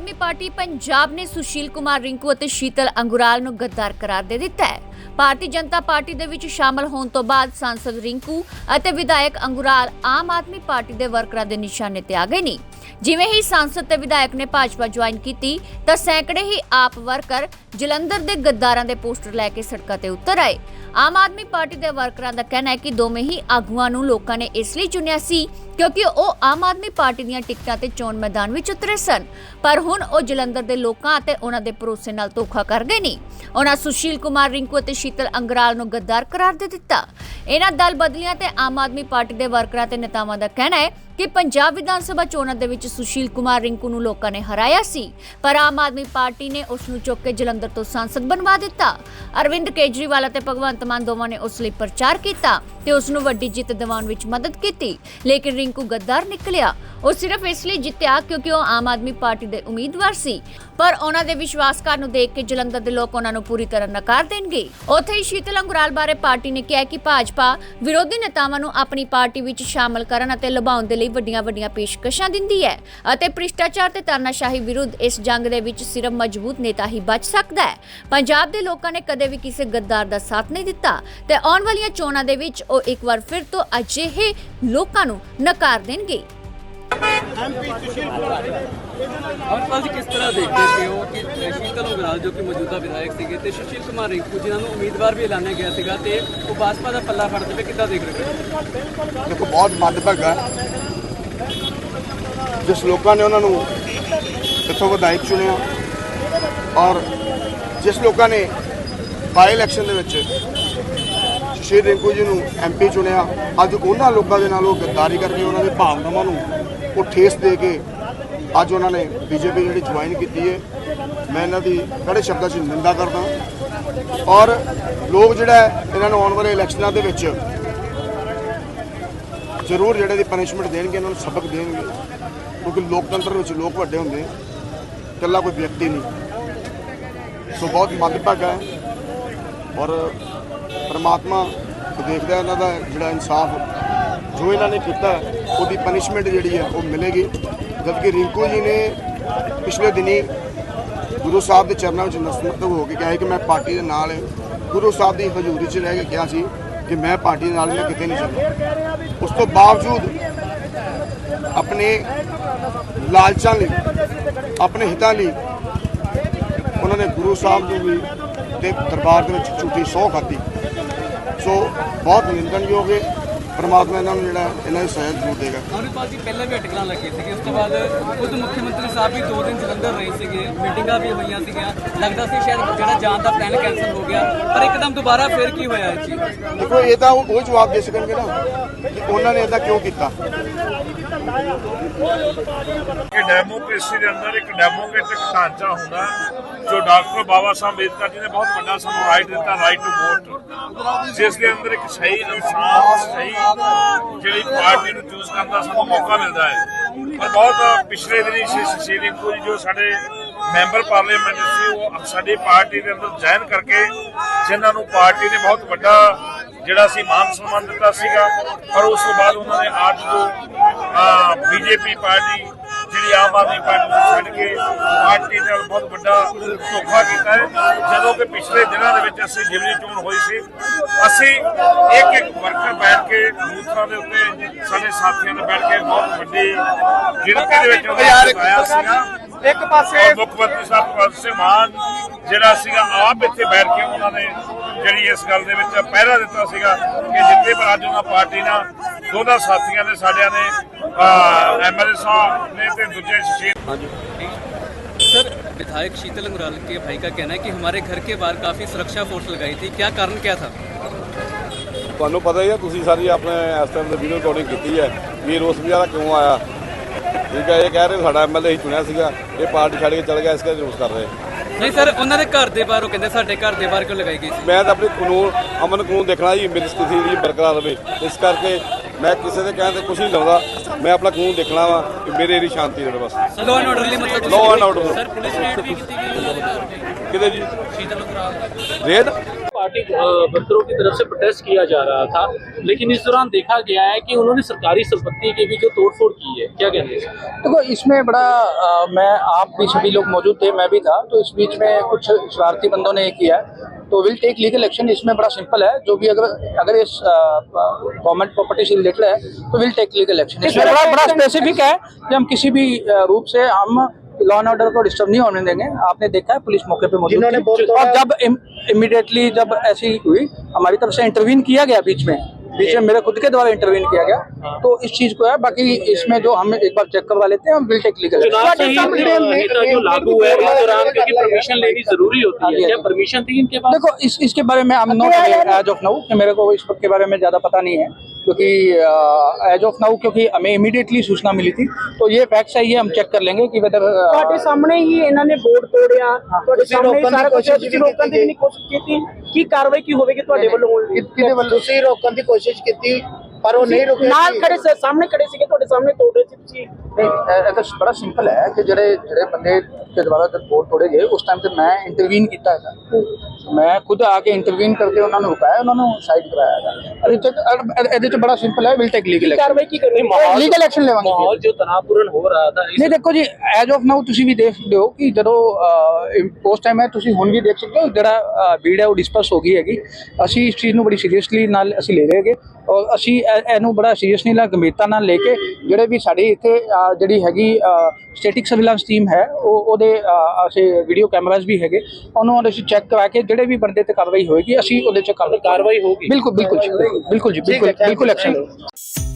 ਆਦਮੀ party Punjab ਨੇ ਸੁਸ਼ੀਲ ਕੁਮਾਰ ਰਿੰਕੂ ਅਤੇ ਸ਼ੀਤਲ ਅੰਗੁਰਾਲ ਨੂੰ ਗੱਦਾਰ ਕਰਾਰ ਦੇ ਦਿੱਤਾ ਹੈ। ਭਾਰਤੀ ਜਨਤਾ ਪਾਰਟੀ ਦੇ ਵਿੱਚ ਸ਼ਾਮਲ ਹੋਣ ਤੋਂ ਬਾਅਦ ਸਾਂਸਦ ਰਿੰਕੂ ਅਤੇ ਵਿਧਾਇਕ ਅੰਗੁਰਾਲ ਆਮ ਆਦਮੀ ਪਾਰਟੀ ਦੇ ਵਰਕਰਾਂ ਦੇ ਨਿਸ਼ਾਨੇ ਤੇ ਆ ਗਏ ਨੇ। ਜਿਵੇਂ ਹੀ ਸਾਂਸਦ ਤੇ ਵਿਧਾਇਕ ਨੇ ਭਾਜਪਾ ਜੁਆਇਨ ਕੀਤੀ, ਤਾਂ ਸੈਂਕੜੇ ਹੀ ਆਪ ਵਰਕਰ ਜਲੰਧਰ ਦੇ ਗੱਦਾਰਾਂ ਦੇ ਪੋਸਟਰ ਲੈ ਕੇ ਸੜਕਾਂ ਤੇ ਉਤਰ ਆਏ। ਆਮ ਆਦਮੀ ਪਾਰਟੀ ਦੇ ਵਰਕਰਾਂ ਦਾ ਕਹਿਣਾ ਹੈ ਕਿ ਦੋਵੇਂ ਹੀ ਆਗੂਆਂ ਨੂੰ ਲੋਕਾਂ ਨੇ ਇਸ ਲਈ ਚੁਣਿਆ ਸੀ ਕਿਉਂਕਿ ਉਹ ਆਮ ਆਦਮੀ ਪਾਰਟੀ ਦੀਆਂ ਟਿਕਟਾਂ ਤੇ ਚੋਣ ਮੈਦਾਨ ਵਿੱਚ ਉਤਰੇ ਸਨ। ਪਰ ਹੁਣ ਉਹ ਜਲੰਧਰ ਦੇ ਲੋਕਾਂ ਅਤੇ ਉਹਨਾਂ ਦੇ ਭਰੋਸੇ ਨਾਲ ਧੋਖਾ ਕਰ ਗਏ ਨੇ। ਉਹਨਾਂ ਸੁਸ਼ੀਲ ਕੁਮਾਰ ਰਿੰਕੂ ਅਤੇ ਸ਼ੀਤਲ ਅੰਗਰਾਲ ਨੂੰ ਗੱਦਾਰ ਕਰਾਰ ਦੇ ਦਿੱਤਾ। ਇਹਨਾਂ ਦਲ ਬਦਲੀਆਂ ਤੇ ਆਮ ਆਦਮੀ ਪਾਰਟੀ ਦੇ ਵਰਕਰਾਂ ਤੇ ਨੇਤਾਵਾਂ ਦਾ ਕਹਿਣਾ ਹੈ ਕਿ ਪੰਜਾਬ ਵਿਧਾਨ ਸਭਾ ਚੋਣਾਂ ਦੇ ਵਿੱਚ ਸੁਸ਼ੀਲ ਕੁਮਾਰ ਰਿੰਕੂ ਨੂੰ ਲੋਕਾਂ ਨੇ ਹਰਾਇਆ ਸੀ। ਪਰ ਆਮ ਆਦਮੀ ਪਾਰਟੀ ਨੇ ਉਸ ਨੂੰ ਚੁੱਕ ਕੇ ਜਲੰਧਰ ਤੋਂ ਸਾਂਸਦ ਬਣਵਾ ਦਿੱਤਾ। ਅਰਵਿੰਦ ਕੇਜਰੀਵਾਲ ਅਤੇ ਭਗਵੰਤ ਮਾਨ ਦੋਵਾਂ ਨੇ ਉਸ ਲਈ ਪ੍ਰਚਾਰ ਕੀਤਾ ਤੇ ਉਸ ਨੂੰ ਵੱਡੀ ਜਿੱਤ ਦਿਵਾਉਣ ਵਿੱਚ ਮਦਦ ਕੀਤੀ। ਲੇਕਿਨ ਰਿੰਕੂ ਗੱਦਾਰ ਨਿਕਲਿਆ। ਉਹ ਸਿਰਫ ਇਸ ਲਈ ਜਿੱਤਿਆ ਕਿਉਂਕਿ ਉਹ ਆਮ ਆਦਮੀ ਪਾਰਟੀ ਦੇ ਉਮੀਦਵਾਰ ਸੀ। ਪਰ ਉਹਨਾਂ ਦੇ ਵਿਸ਼ਵਾਸਕਾਰ ਨੂੰ ਦੇਖ ਕੇ ਜਲੰਧਰ ਦੇ ਲੋਕ ਉਹਨਾਂ ਨੂੰ ਪੂਰੀ ਤਰ੍ਹਾਂ ਨਕਾਰ ਦੇਣਗੇ। ਉੱਥੇ ਹੀ ਸ਼ੀਤਲ ਅੰਗਰਾਲ ਬਾਰੇ ਪਾਰਟੀ ਨੇ ਕਿਹਾ ਕਿ ਭਾਜਪਾ ਵਿਰੋਧੀ ਨੇਤਾਵਾਂ ਨੂੰ ਆਪਣੀ ਪਾਰਟੀ ਵਿੱਚ ਸ਼ਾਮਲ ਕਰਨ ਅਤੇ ਲੁਭਾਉਣ ਦੇ ਲਈ ਵੱਡੀਆਂ-ਵੱਡੀਆਂ ਪੇਸ਼ਕਸ਼ਾਂ ਦਿੰਦੀ ਹੈ ਅਤੇ ਭ੍ਰਿਸ਼ਟਾਚਾਰ ਤੇ ਤਾਨਾਸ਼ਾਹੀ ਵਿਰੁੱਧ ਇਸ ਜੰਗ ਦੇ ਵਿੱਚ ਸਿਰਫ ਮਜ਼ਬੂਤ ਨੇਤਾ ਹੀ ਬਚ ਸਕਦਾ ਹੈ। ਪੰਜਾਬ ਦੇ ਲੋਕਾਂ ਨੇ ਕਦੇ ਵੀ ਕਿਸੇ ਗੱਦਾਰ ਦਾ ਸਾਥ ਨਹੀਂ ਦਿੱਤਾ ਤੇ ਆਉਣ ਵਾਲੀਆਂ ਚੋਣਾਂ ਦੇ ਵਿੱਚ ਉਹ ਇੱਕ ਵਾਰ ਫਿਰ ਤੋਂ ਅਜਿਹੇ ਲੋਕਾਂ ਨੂੰ ਨਕਾਰ ਦੇਣਗੇ। ਅਮਰਪਾਲ ਜੀ ਕਿਸ ਤਰ੍ਹਾਂ ਦੇਖਦੇ ਹੋ ਕਿ ਸ਼ੀਤਲ ਉਗਰਾਲ ਜੋ ਕਿ ਮੌਜੂਦਾ ਵਿਧਾਇਕ ਸੀਗੇ ਤੇ ਸੁਸ਼ੀਲ ਕੁਮਾਰ ਰਿੰਕੂ ਜਿਨ੍ਹਾਂ ਨੂੰ ਉਮੀਦਵਾਰ ਵੀ ਐਲਾਨਿਆ ਗਿਆ ਸੀਗਾ ਤੇ ਉਹ ਭਾਜਪਾ ਦਾ ਪੱਲਾ ਫੜਦੇ ਪਏ ਕਿੱਦਾਂ ਦੇਖ ਰਹੇ ਹੋ? ਦੇਖੋ ਬਹੁਤ ਮੰਦਭਾਗਾ। ਜਿਸ ਲੋਕਾਂ ਨੇ ਉਹਨਾਂ ਨੂੰ ਇੱਥੋਂ ਵਿਧਾਇਕ ਚੁਣਿਆ ਔਰ ਜਿਸ ਲੋਕਾਂ ਨੇ ਬਾਈ ਇਲੈਕਸ਼ਨ ਦੇ ਵਿੱਚ ਸ਼੍ਰੀ ਰਿੰਕੂ ਜੀ ਨੂੰ ਐਮਪੀ ਚੁਣਿਆ, ਅੱਜ ਉਹਨਾਂ ਲੋਕਾਂ ਦੇ ਨਾਲ ਉਹ ਗੱਦਾਰੀ ਕਰਕੇ ਉਹਨਾਂ ਦੀ ਭਾਵਨਾਵਾਂ ਨੂੰ ਉਹ ਠੇਸ ਦੇ ਕੇ ਅੱਜ ਉਹਨਾਂ ਨੇ ਬੀਜੇਪੀ ਜਿਹੜੀ ਜੁਆਇਨ ਕੀਤੀ ਹੈ, ਮੈਂ ਇਹਨਾਂ ਦੀ ਕੜੇ ਸ਼ਬਦਾਂ 'ਚ ਨਿੰਦਾ ਕਰਦਾ ਔਰ ਲੋਕ ਜਿਹੜਾ ਇਹਨਾਂ ਨੂੰ ਆਉਣ ਵਾਲੇ ਇਲੈਕਸ਼ਨਾਂ ਦੇ ਵਿੱਚ ਜ਼ਰੂਰ ਜਿਹੜੇ ਦੀ ਪਨਿਸ਼ਮੈਂਟ ਦੇਣਗੇ, ਇਹਨਾਂ ਨੂੰ ਸਬਕ ਦੇਣਗੇ। ਕਿਉਂਕਿ ਲੋਕਤੰਤਰ ਵਿੱਚ ਲੋਕ ਵੱਡੇ ਹੁੰਦੇ ਇਕੱਲਾ ਕੋਈ ਵਿਅਕਤੀ ਨਹੀਂ। ਸੋ ਬਹੁਤ ਮੰਦਭਾਗਾ ਹੈ। ਔਰ ਪਰਮਾਤਮਾ ਦੇਖਦਾ ਇਹਨਾਂ ਦਾ ਜਿਹੜਾ ਇਨਸਾਫ, ਜੋ ਇਹਨਾਂ ਨੇ ਕੀਤਾ ਉਹਦੀ ਪਨਿਸ਼ਮੈਂਟ ਜਿਹੜੀ ਹੈ, ਉਹ ਮਿਲੇਗੀ। ਜਦਕਿ ਰਿੰਕੂ ਜੀ ਨੇ ਪਿਛਲੇ ਦਿਨੀ ਗੁਰੂ ਸਾਹਿਬ ਦੇ ਚਰਨਾਂ ਵਿੱਚ ਨਤਮਸਤਕ ਹੋ ਕੇ ਕਿਹਾ ਸੀ ਕਿ ਮੈਂ ਪਾਰਟੀ ਦੇ ਨਾਲ ਗੁਰੂ ਸਾਹਿਬ ਦੀ ਹਜ਼ੂਰੀ 'ਚ ਰਹਿ ਕੇ ਕਿਹਾ ਸੀ ਕਿ ਮੈਂ ਪਾਰਟੀ ਨਾਲ ਮੈਂ ਕਿਤੇ ਨਹੀਂ ਚੱਲਦਾ ਉਸ ਤੋਂ ਬਾਵਜੂਦ ਆਪਣੇ ਲਾਲਚਾਂ ਲਈ, ਆਪਣੇ ਹਿੱਤਾਂ ਲਈ ਉਹਨਾਂ ਨੇ ਗੁਰੂ ਸਾਹਿਬ ਨੂੰ ਵੀ ਦੇ ਦਰਬਾਰ ਦੇ ਵਿੱਚ ਝੂਠੀ ਸਹੁੰ ਖਾਧੀ। ਸੋ ਬਹੁਤ ਨਿੰਦਣਯੋਗ ਹੈ। ਪਰਮਾਤਮਾ ਇਹਨਾਂ ਨੂੰ ਜਿਹੜਾ ਇਹਨਾਂ ਦੀ ਸਹਾਇਤਾ ਜ਼ਰੂਰ ਦੇਗਾ। ਅਮਰਪਾਲ ਜੀ ਪਹਿਲਾਂ ਵੀ ਅਟਕਲਾਂ ਲੱਗੀ ਸੀਗੀ ਉਸ ਤੋਂ ਬਾਅਦ ਖੁਦ ਮੁੱਖ ਮੰਤਰੀ ਸਾਹਿਬ ਵੀ ਦੋ ਦਿਨ ਜਲੰਧਰ ਰਹੇ ਸੀਗੇ। ਮੀਟਿੰਗਾਂ ਵੀ ਹੋਈਆਂ ਸੀਗੀਆਂ। ਲੱਗਦਾ ਸੀ ਸ਼ਾਇਦ ਜਿਹੜਾ ਜਾਣ ਦਾ ਪਲਾਨ ਕੈਨਸਲ ਹੋ ਗਿਆ। ਪਰ ਇੱਕਦਮ ਦੁਬਾਰਾ ਫੇਰ ਕੀ ਹੋਇਆ ਇਹ ਚੀਜ਼? ਦੇਖੋ ਇਹ ਤਾਂ ਉਹ ਉਹ ਜਵਾਬ ਦੇ ਸਕਣਗੇ ਨਾ। ਕਿ ਉਹਨਾਂ ਨੇ ਇਦਾਂ ਕਿਉਂ ਕੀਤਾ? ਕਿ ਡੈਮੋਕ੍ਰੇਸੀ ਦੇ ਅੰਦਰ ਇੱਕ ਡੈਮੋਕ੍ਰੈਟਿਕ ਢਾਂਚਾ ਹੁੰਦਾ ਜੋ ਡਾਕਟਰ ਬਾਬਾ ਸਾਹਿਬ ਅੰਬੇਦਕਰ ਜੀ ਨੇ ਬਹੁਤ ਵੱਡਾ ਸਾਨੂੰ ਰਾਈਟ ਦਿੱਤਾ ਰਾਈਟ ਟੂ ਵੋਟ ਜਿਸ ਦੇ ਅੰਦਰ ਇੱਕ ਸਹੀ ਇਨਸਾਨ, ਸਹੀ ਜਿਹੜੀ ਪਾਰਟੀ ਨੂੰ ਚੂਜ਼ ਕਰਨ ਦਾ ਸਾਨੂੰ ਮੌਕਾ ਮਿਲਦਾ ਹੈ। ਪਰ ਬਹੁਤ ਪਿਛਲੇ ਦਿਨੀ ਸ਼੍ਰੀ ਸੁਸ਼ੀਲ ਜੀ ਜੋ ਸਾਡੇ ਮੈਂਬਰ ਪਾਰਲੀਮੈਂਟ ਸੀ, ਉਹ ਸਾਡੀ ਪਾਰਟੀ ਦੇ ਅੰਦਰ ਜੁਆਇਨ ਕਰਕੇ ਜਿਨ੍ਹਾਂ ਨੂੰ ਪਾਰਟੀ ਨੇ ਬਹੁਤ ਵੱਡਾ ਜਿਹੜਾ ਸੀ ਮਾਨ ਸਨਮਾਨ ਦਿੱਤਾ ਸੀਗਾ, ਪਰ ਉਸ ਤੋਂ ਬਾਅਦ ਉਹਨਾਂ ਨੇ ਅੱਜ ਜੋ ਬੀਜੇਪੀ ਪਾਰਟੀ ਜਿਹੜੀ ਆਮ ਆਦਮੀ ਪਾਰਟੀ ਨੂੰ ਛੱਡ ਕੇ ਪਾਰਟੀ ਨਾਲ ਬਹੁਤ ਵੱਡਾ ਧੋਖਾ ਕੀਤਾ ਹੈ। ਜਦੋਂ ਕਿ ਪਿਛਲੇ ਦਿਨਾਂ ਦੇ ਵਿੱਚ ਅਸੀਂ ਜਿਮਨੀ ਚੋਣ ਹੋਈ ਸੀ ਅਸੀਂ ਇੱਕ ਇੱਕ ਵਰਕਰ ਬੈਠ ਕੇ ਬੂਥਾਂ ਦੇ ਉੱਤੇ ਸਾਡੇ ਸਾਥੀਆਂ ਨੇ ਬੈਠ ਕੇ ਬਹੁਤ ਵੱਡੀ ਗਿਣਤੀ ਦੇ ਵਿੱਚ ਉਹਨਾਂ ਆਇਆ ਸੀਗਾ। ਇੱਕ ਪਾਸੇ ਮੁੱਖ ਮੰਤਰੀ ਸਾਹਿਬ ਭਗਵੰਤ ਸਿੰਘ ਮਾਨ ਜਿਹੜਾ ਸੀਗਾ ਆਪ ਇੱਥੇ ਬੈਠ ਕੇ ਉਹਨਾਂ ਨੇ ਜਿਹੜੀ ਇਸ ਗੱਲ ਦੇ ਵਿੱਚ ਪਹਿਰਾ ਦਿੱਤਾ ਸੀਗਾ ਕਿ ਜਿੱਤੇ ਪਰ ਅੱਜ ਉਹਨਾਂ ਪਾਰਟੀ ਨਾਲ ਦੋਨਾਂ ਸਾਥੀਆਂ ਨੇ ਸਾਡਿਆਂ ਨੇ ਐਮਐਲਏ ਸਾਹਿਬ ਨੇ ਤੇ ਦੂਜੇ ਸ਼ਸ਼ੀਰ सर विधायक शीतल अंगुराल के भाई का कहना है कि हमारे घर के बाहर काफी सुरक्षा फोर्स लगाई थी क्या कारण क्या था ਤੁਹਾਨੂੰ ਪਤਾ ਹੀ ਹੈ ਤੁਸੀਂ ਸਾਰੀ ਆਪਣੇ ਇਸ ਟਾਈਮ ਦੀ ਵੀਡੀਓ ਰਿਕਾਰਡਿੰਗ ਕੀਤੀ ਹੈ ਵੀ ਇਹ ਰੋਸ ਵਿਚਾਰਾ ਕਿਉਂ ਆਇਆ ਠੀਕ ਹੈ ਇਹ ਕਹਿ ਰਹੇ ਸਾਡਾ ਐਮਐਲਏ ਹੀ ਚੁਣਿਆ ਸੀਗਾ ਇਹ ਪਾਰਟੀ ਛੱਡ ਕੇ ਚਲ ਗਿਆ ਇਸ ਕਰਕੇ ਰੋਸ ਕਰ ਰਹੇ ਨਹੀਂ ਸਰ ਉਹਨਾਂ ਦੇ ਘਰ ਦੇ ਬਾਹਰ ਉਹ ਕਹਿੰਦੇ ਸਾਡੇ ਘਰ ਦੇ ਬਾਹਰ ਕਿਉਂ ਲਗਾਈ ਗਈ ਸੀ ਮੈਂ ਤਾਂ ਆਪਣੀ ਕਾਨੂੰਨ ਅਮਨ ਕਾਨੂੰਨ ਦੇਖਣਾ ਜੀ ਮੇਰੀ ਸਥਿਤੀ ਜਿਹੜੀ ਬਰਕਰਾਰ ਰਵੇ ਇਸ ਕਰਕੇ ਮੈਂ ਕਿਸੇ ਦੇ ਕਹਿਣ ਤੇ ਕੁਝ ਨਹੀਂ ਲਾਉਂਦਾ ਮੈਂ ਆਪਣਾ ਕਾਨੂੰਨ ਦੇਖਣਾ ਵਾ ਕਿ ਮੇਰੇ ਏਰੀ ਸ਼ਾਂਤੀ ਰਹੇ ਬਸ ਲਾਅ ਐਂਡ ਆਰਡਰ ਲਈ ਮਤਲਬ Law and order। Sir police raid ਵੀ ਕੀਤੀ ਗਈ ਉਹਨਾਂ ਦੇ ਘਰ ਕਿਤੇ ਜੀ Sheetal Angural raid party uh, वर्करों की तरफ से प्रोटेस्ट किया जा रहा था लेकिन इस दौरान देखा गया है कि उन्होंने सरकारी संपत्ति की भी जो तोड़फोड़ की है क्या कहते हैं देखो इसमें बड़ा अ, मैं आप भी सभी लोग मौजूद थे मैं भी था तो इस बीच में कुछ शरारती बंदों ने ये किया है तो विल टेक लीगल एक्शन इसमें बड़ा सिंपल है। जो भी अगर अगर इस गवर्नमेंट प्रॉपर्टी से रिलेटेड है तो विल टेक लीगल एक्शन इसमें बड़ा बड़ा स्पेसिफिक है कि हम किसी भी रूप से हम लॉ एंड ऑर्डर को डिस्टर्ब नहीं होने देंगे। आपने देखा है पुलिस मौके पे मौजूद थी। और जब इमीडिएटली जब ऐसी हुई हमारी तरफ़ से इंटरवीन किया गया बीच में बीच में मेरे खुद के द्वारा इंटरवीन किया गया। तो इस चीज़ को है बाकी इसमें जो हम एक बार चेक करवा लेते हैं हम विल टेक लीगल जो लागू है क्योंकि परमिशन लेनी ज़रूरी होती हाँ है। क्या हाँ परमिशन थी इनके पास? देखो इस इसके बारे में हम नॉट एज ऑफ़ नाउ मेरे को इस के बारे में ज़्यादा पता नहीं है। क्योंकि एज ऑफ नाउ क्योंकि हमें इमीडिएटली सूचना मिली थी तो ये फैक्ट है ये हम चेक कर लेंगे कि वेदर ਤੁਹਾਡੇ ਸਾਹਮਣੇ ਹੀ ਇਹਨਾਂ ਨੇ ਬੋਰਡ ਤੋੜਿਆ ਤੁਹਾਡੇ ਸਾਹਮਣੇ ਹੀ ਸਾਰਾ ਕੁਝ ਤੁਸੀਂ ਰੋਕਣ ਦੀ ਵੀ ਨਹੀਂ ਕੋਸ਼ਿਸ਼ ਕੀਤੀ ਕੀ ਕਾਰਵਾਈ ਕੀ ਹੋਵੇਗੀ ਤੁਹਾਡੇ ਵੱਲੋਂ ਕਿਹਦੇ ਵੱਲੋਂ ਤੁਸੀਂ ਰੋਕਣ ਦੀ ਕੋਸ਼ਿਸ਼ ਕੀਤੀ ਪਰ ਉਹ ਨਹੀਂ ਰੁਕੇ ਨਾਲ ਖੜੇ ਸੀ ਸਾਹਮਣੇ ਖੜੇ ਸੀਗੇ ਤੁਹਾਡੇ ਸਾਹਮਣੇ ਤੋੜ ਰਹੇ ਸੀ ਤੁਸੀਂ ਇਹ ਤਾਂ ਬੜਾ ਸਿੰਪਲ ਹੈ ਕਿ ਜਿਹੜੇ ਜਿਹੜੇ ਬੰਦੇ ਤੇ ਦੁਬਾਰਾ ਰਿਪੋਰਟ ਤੋੜੇ ਗਏ ਉਸ ਟਾਈਮ ਤੇ ਮੈਂ ਇੰਟਰਵੀਨ ਕੀਤਾ ਹੈਗਾ। ਮੈਂ ਖੁਦ ਆ ਕੇ ਇੰਟਰਵੀਨ ਕਰਕੇ ਉਹਨਾਂ ਨੂੰ ਰੁਕਾਇਆ ਉਹਨਾਂ ਨੂੰ ਸਾਈਡ ਕਰਾਇਆ ਹੈਗਾ। ਇਹਦੇ ਚ ਬੜਾ ਸਿੰਪਲ ਹੈ ਵਿਲ ਟੇਕ ਲੀਗਲ ਕਾਰਵਾਈ ਕੀ ਕਰਨੀ ਮਾਹੌਲ ਲੀਗਲ ਐਕਸ਼ਨ ਲਵਾਂਗੇ। ਮਾਹੌਲ ਜੋ ਤਣਾਅਪੂਰਨ ਹੋ ਰਹਾ ਹੈ ਨਹੀਂ ਦੇਖੋ ਜੀ ਐਜ ਆਫ ਨਾਓ ਤੁਸੀਂ ਵੀ ਦੇਖਦੇ ਹੋ ਕਿ ਜਦੋਂ ਪੋਸਟ ਟਾਈਮ ਹੈ ਤੁਸੀਂ ਹੁਣ ਵੀ ਦੇਖ ਸਕਦੇ ਹੋ ਜਿਹੜਾ ਭੀੜ ਉਹ ਡਿਸਪਰਸ ਹੋ ਗਈ ਹੈਗੀ। ਅਸੀਂ ਇਸ ਚੀਜ਼ ਨੂੰ ਬੜੀ ਸੀਰੀਅਸਲੀ ਨਾਲ ਅਸੀਂ ਲੈ ਰਹੇ ਔਰ ਅਸੀਂ ਇਹਨੂੰ ਬੜਾ ਸੀਰੀਅਸਲੀ ਨਾਲ ਗੰਭੀਰਤਾ ਨਾਲ ਲੈ ਕੇ ਜਿਹੜੇ ਵੀ ਸਾਡੇ ਇੱਥੇ ਜਿਹੜੀ ਹੈਗੀ ਸਟੈਟਿਕ ਸਰਵੇਲੈਂਸ ਟੀਮ ਹੈ ਉਹ ਉਹਦੇ ਅਸੀਂ ਵੀਡੀਓ ਕੈਮਰਾਜ਼ ਵੀ ਹੈਗੇ ਉਹਨੂੰ ਅਸੀਂ ਚੈੱਕ ਕਰਾ ਕੇ ਜਿਹੜੇ ਵੀ ਬੰਦੇ ਤੇ ਕਾਰਵਾਈ ਹੋਏਗੀ ਅਸੀਂ ਉਹਦੇ ਚ ਕਾਰਵਾਈ ਹੋਗੀ ਬਿਲਕੁਲ ਬਿਲਕੁਲ ਬਿਲਕੁਲ ਜੀ ਬਿਲਕੁਲ ਬਿਲਕੁਲ ਐਕਸ਼ਨ